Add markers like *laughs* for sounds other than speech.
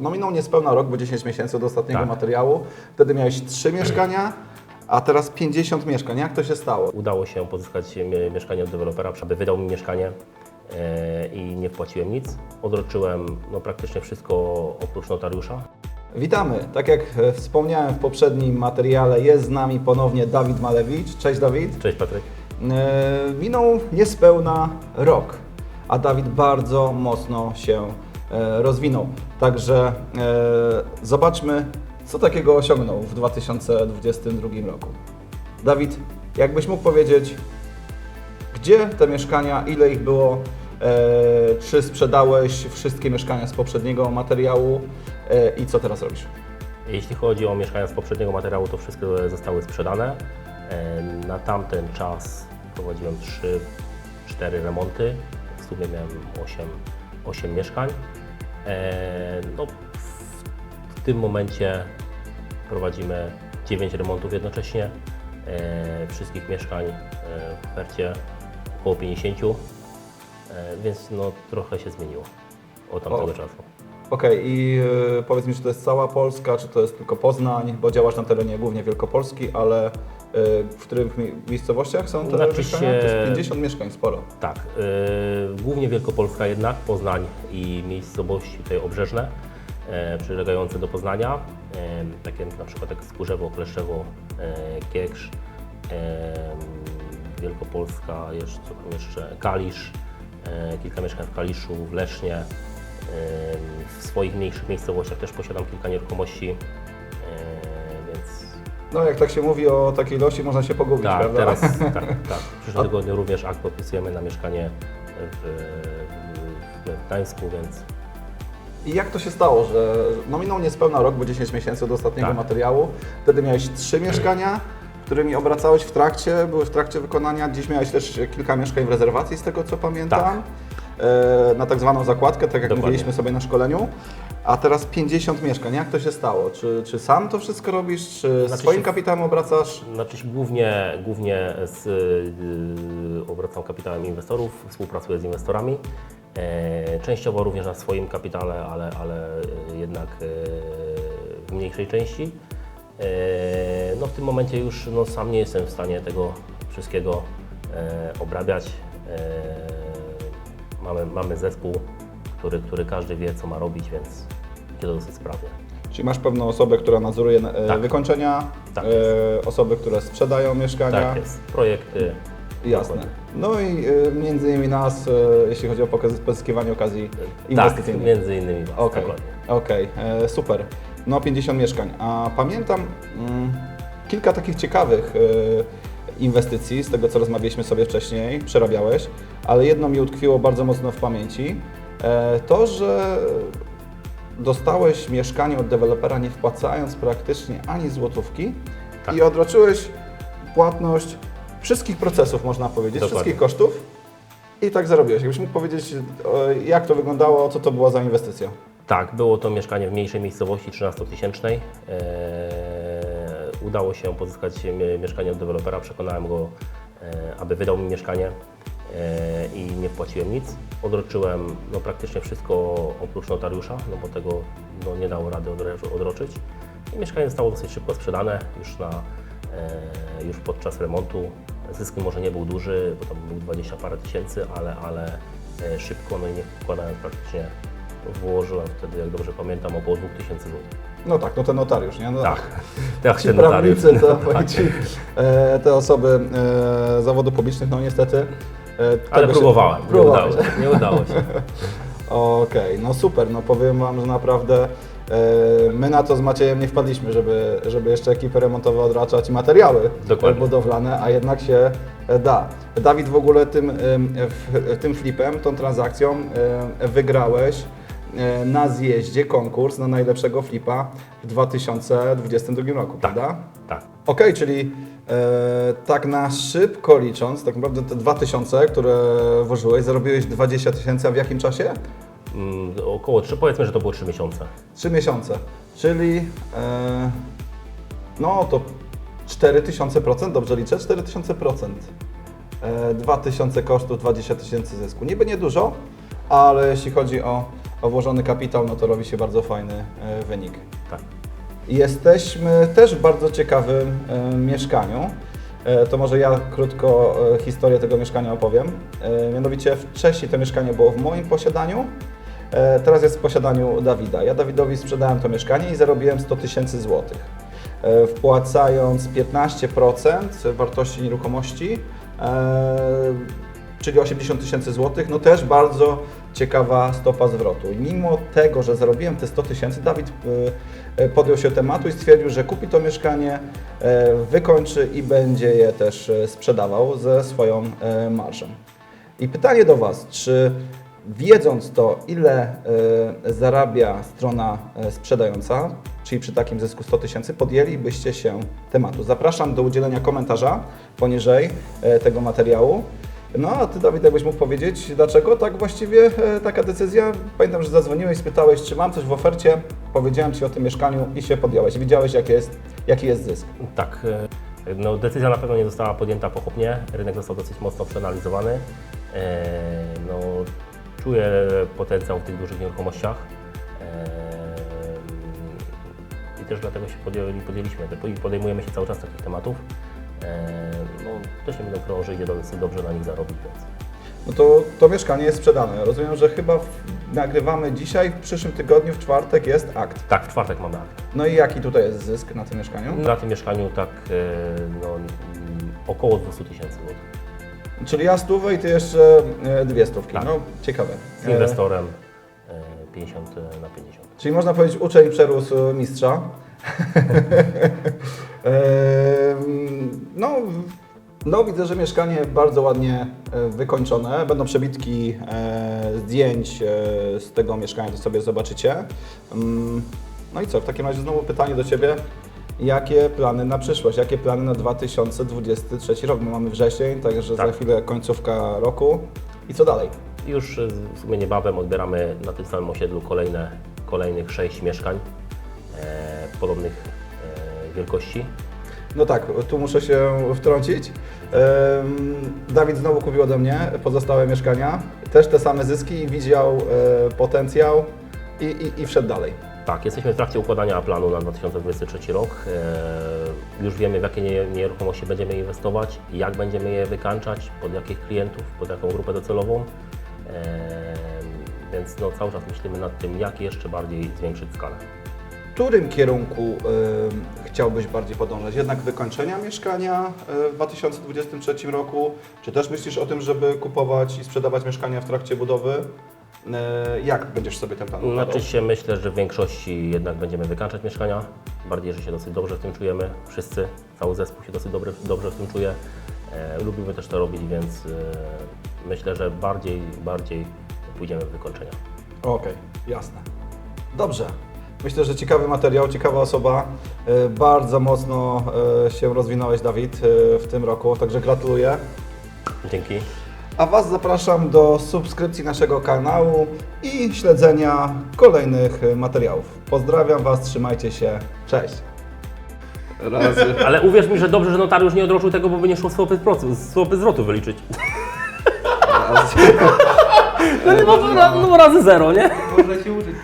No minął niespełna rok, bo 10 miesięcy od ostatniego Tak. materiału. Wtedy miałeś 3 mieszkania, a teraz 50 mieszkań. Jak to się stało? Udało się pozyskać mie- mieszkanie od dewelopera, aby wydał mi mieszkanie e, i nie wpłaciłem nic. Odroczyłem no, praktycznie wszystko oprócz notariusza. Witamy. Tak jak e, wspomniałem w poprzednim materiale, jest z nami ponownie Dawid Malewicz. Cześć Dawid. Cześć Patryk. E, Minął niespełna rok, a Dawid bardzo mocno się e, rozwinął. Także e, zobaczmy, co takiego osiągnął w 2022 roku. Dawid, jakbyś mógł powiedzieć, gdzie te mieszkania, ile ich było, e, czy sprzedałeś wszystkie mieszkania z poprzedniego materiału e, i co teraz robisz? Jeśli chodzi o mieszkania z poprzedniego materiału, to wszystkie zostały sprzedane. E, Na tamten czas prowadziłem 3-4 remonty. W sumie miałem 8, 8 mieszkań. E, No, w, tym momencie prowadzimy 9 remontów jednocześnie. E, Wszystkich mieszkań e, w ofercie około 50, e, więc no, trochę się zmieniło od tamtego O. czasu. Okej, i e, powiedz mi, czy to jest cała Polska, czy to jest tylko Poznań, bo działasz na terenie głównie Wielkopolski, ale w których mi- miejscowościach są te Znaczy mieszkania? To jest się- 50 mieszkań, sporo. Tak, y, głównie Wielkopolska jednak, Poznań i miejscowości tutaj obrzeżne, e, przylegające do Poznania, e, takie na przykład jak Skórzewo, Kleszczewo, e, Kieksz, e, Wielkopolska, jeszcze, co tam jeszcze, Kalisz, e, kilka mieszkań w Kaliszu, w Lesznie, e, w swoich mniejszych miejscowościach też posiadam kilka nieruchomości, No jak tak się mówi o takiej ilości, można się pogubić, tak, prawda? teraz *laughs* tak, tak. W przyszłym tygodniu również akt podpisujemy na mieszkanie w, w, Gdańsku, więc I jak to się stało, że no minął niespełna rok, bo 10 miesięcy od ostatniego Tak. materiału, wtedy miałeś trzy mieszkania, którymi obracałeś w trakcie, były w trakcie wykonania, dziś miałeś też kilka mieszkań w rezerwacji, z tego co pamiętam, e, na tak zwaną zakładkę, tak jak Dokładnie. mówiliśmy sobie na szkoleniu, a teraz 50 mieszkań. Jak to się stało? Czy, czy sam to wszystko robisz, czy Znaczy swoim się- kapitałem obracasz? znaczy głównie, głównie z, yy, obracam kapitałem inwestorów, współpracuję z inwestorami. E, częściowo również na swoim kapitale, ale, ale e, jednak e, w mniejszej części. E, no w tym momencie już no, sam nie jestem w stanie tego wszystkiego e, obrabiać. E, mamy, mamy zespół, który, który każdy wie, co ma robić, więc idzie to dosyć sprawnie. Czyli masz pewną osobę, która nadzoruje e, Tak. wykończenia, Tak e, osoby, które sprzedają mieszkania. Tak jest. Projekty. Jasne. Dokładnie. No i y, między innymi nas, y, jeśli chodzi o pokaz- pozyskiwanie okazji Tak, inwestycyjnych. między innymi was, Okej, dokładnie. okej, e, super. No 50 mieszkań. A pamiętam mm, kilka takich ciekawych y, inwestycji, z tego co rozmawialiśmy sobie wcześniej, przerabiałeś, ale jedno mi utkwiło bardzo mocno w pamięci. E, to, że dostałeś mieszkanie od dewelopera nie wpłacając praktycznie ani złotówki Tak. i odroczyłeś płatność wszystkich procesów, można powiedzieć, Dokładnie. wszystkich kosztów i tak zarobiłeś. Jakbyś mógł powiedzieć, o, jak to wyglądało, co to była za inwestycja? Tak, było to mieszkanie w mniejszej miejscowości 13-tysięcznej. Eee, udało się pozyskać mie- mieszkanie od dewelopera. Przekonałem go, e, aby wydał mi mieszkanie e, i nie wpłaciłem nic. Odroczyłem no, praktycznie wszystko oprócz notariusza, no bo tego no, nie dało rady odroczyć. I mieszkanie zostało dosyć szybko sprzedane już, na, e, już podczas remontu. Zysk może nie był duży, bo tam był 20 parę tysięcy, ale, ale e, szybko, no i nie wkładając praktycznie Włożyłem wtedy, jak dobrze pamiętam, około 2000 zł. No tak, no ten notariusz, nie? No, Tak, tak, *laughs* Ci ten notariusz. prawnicy, to powiem ci, e, te osoby e, zawodu publicznych, no niestety. E, Ale tego się- próbowałem, nie udało się. Nie udało się. *laughs* Okej, no super, no powiem Wam, że naprawdę e, my na to z Maciejem nie wpadliśmy, żeby, żeby jeszcze ekipy remontowe odraczać i materiały Dokładnie. budowlane, a jednak się e, da. Dawid, w ogóle tym, tym flipem, tą transakcją e, wygrałeś e, na zjeździe konkurs na najlepszego flipa w 2022 roku, prawda? Tak. Okej, czyli e, tak na szybko licząc, tak naprawdę te 2000, które włożyłeś, zarobiłeś 20 tysięcy, a w jakim czasie? Mm, Około 3, powiedzmy, że to było 3 miesiące. 3 miesiące, czyli e, no to 4000%, dobrze liczę? 4000%. E, 2000 kosztów, 20 tysięcy zysku. Niby niedużo, ale jeśli chodzi o o włożony kapitał, no to robi się bardzo fajny e, wynik. Tak. Jesteśmy też w bardzo ciekawym e, mieszkaniu. E, to może ja krótko historię tego mieszkania opowiem. Mianowicie wcześniej to mieszkanie było w moim posiadaniu, teraz jest w posiadaniu Dawida. Ja Dawidowi sprzedałem to mieszkanie i zarobiłem 100 tysięcy złotych. Wpłacając 15% wartości nieruchomości, czyli 80 tysięcy złotych, no też bardzo ciekawa stopa zwrotu. I mimo tego, że zarobiłem te 100 tysięcy, Dawid y, y, podjął się tematu i stwierdził, że kupi to mieszkanie, e, wykończy i będzie je też e, sprzedawał ze swoją e, marżą. I pytanie do Was, czy wiedząc to, ile zarabia strona sprzedająca, czyli przy takim zysku 100 tysięcy, podjęlibyście się tematu? Zapraszam do udzielenia komentarza poniżej tego materiału. No a Ty, Dawid, jakbyś mógł powiedzieć, dlaczego tak właściwie e, taka decyzja? Pamiętam, że zadzwoniłeś, spytałeś, czy mam coś w ofercie, powiedziałem Ci o tym mieszkaniu i się podjąłeś. Widziałeś, jaki jest, jaki jest zysk. Tak. e, No, decyzja na pewno nie została podjęta pochopnie. Rynek został dosyć mocno przeanalizowany. E, No, czuję potencjał w tych dużych nieruchomościach. E, I też dlatego się podjęli, podjęliśmy i podejmujemy się cały czas takich tematów. E, No, też nie ukrywał, że idzie dosyć dobrze na nich zarobić, więc No to to mieszkanie jest sprzedane. Rozumiem, że chyba w, nagrywamy dzisiaj, w przyszłym tygodniu, w czwartek jest akt. tak, w czwartek mamy akt. No i jaki tutaj jest zysk na tym mieszkaniu? Na tym mieszkaniu tak e, no, mm, około 200 tysięcy złotych. Czyli ja stówę i Ty jeszcze e, dwie stówki. Tak. No ciekawe. Z inwestorem e, 50 na 50. Czyli można powiedzieć, uczeń przerósł mistrza. *laughs* No, widzę, że mieszkanie bardzo ładnie e, wykończone. Będą przebitki e, zdjęć e, z tego mieszkania, to sobie zobaczycie. Mm, No i co, w takim razie znowu pytanie do Ciebie. Jakie plany na przyszłość? Jakie plany na 2023 rok? My mamy wrzesień, także Tak. za chwilę końcówka roku. I co dalej? Już w sumie niebawem odbieramy na tym samym osiedlu kolejne, kolejnych 6 mieszkań e, podobnych e, wielkości. No tak, tu muszę się wtrącić. Dawid znowu kupił ode mnie pozostałe mieszkania, też te same zyski widział e, potencjał i, i, i wszedł dalej. Tak, jesteśmy w trakcie układania planu na 2023 rok. E, Już wiemy, w jakie nie- nieruchomości będziemy inwestować, jak będziemy je wykańczać, pod jakich klientów, pod jaką grupę docelową. E, Więc no, cały czas myślimy nad tym, jak jeszcze bardziej zwiększyć skalę. W którym kierunku em, chciałbyś bardziej podążać? Jednak wykończenia mieszkania e, w 2023 roku? Czy też myślisz o tym, żeby kupować i sprzedawać mieszkania w trakcie budowy? E, Jak będziesz sobie ten plan układał? Znaczy się myślę, że w większości jednak będziemy wykańczać mieszkania. Bardziej, że się dosyć dobrze w tym czujemy. Wszyscy, cały zespół się dosyć dobrze, dobrze w tym czuje. E, lubimy też to robić, więc e, myślę, że bardziej, bardziej pójdziemy w wykończenia. Okej, jasne. Dobrze. Myślę, że ciekawy materiał, ciekawa osoba. E, Bardzo mocno e, się rozwinąłeś, Dawid, e, w tym roku, także gratuluję. Dzięki. A Was zapraszam do subskrypcji naszego kanału i śledzenia kolejnych materiałów. Pozdrawiam Was, trzymajcie się, cześć. Razy. *laughs* Ale uwierz mi, że dobrze, że notariusz nie odroczył tego, bo by nie szło swopy, proc- swopy zwrotu wyliczyć. *laughs* No, nie, bo, no, no razy zero, nie? Można się uczyć.